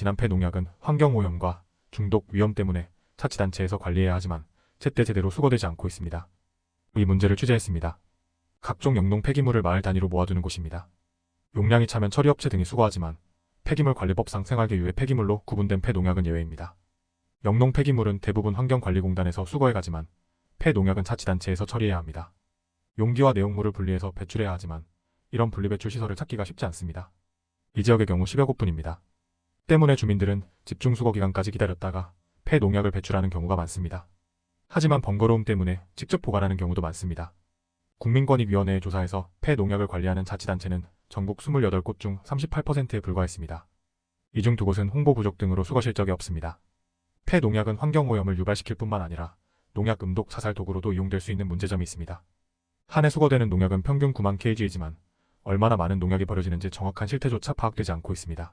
진한패 농약은 환경오염과 중독 위험 때문에 자치단체에서 관리해야 하지만 제때 제대로 수거되지 않고 있습니다. 이 문제를 취재했습니다. 각종 영농 폐기물을 마을 단위로 모아두는 곳입니다. 용량이 차면 처리업체 등이 수거하지만 폐기물 관리법상 생활계 유해 폐기물로 구분된 폐농약은 예외입니다. 영농 폐기물은 대부분 환경관리공단에서 수거해 가지만 폐농약은 자치단체에서 처리해야 합니다. 용기와 내용물을 분리해서 배출해야 하지만 이런 분리배출 시설을 찾기가 쉽지 않습니다. 이 지역의 경우 10여 곳뿐입니다. 때문에 주민들은 집중 수거 기간까지 기다렸다가 폐농약을 배출하는 경우가 많습니다. 하지만 번거로움 때문에 직접 보관하는 경우도 많습니다. 국민권익위원회의 조사에서 폐농약을 관리하는 자치단체는 전국 28곳 중 38%에 불과했습니다. 이 중 두 곳은 홍보 부족 등으로 수거 실적이 없습니다. 폐농약은 환경오염을 유발시킬 뿐만 아니라 농약 음독 자살 도구로도 이용될 수 있는 문제점이 있습니다. 한 해 수거되는 농약은 평균 9만 kg이지만 얼마나 많은 농약이 버려지는지 정확한 실태조차 파악되지 않고 있습니다.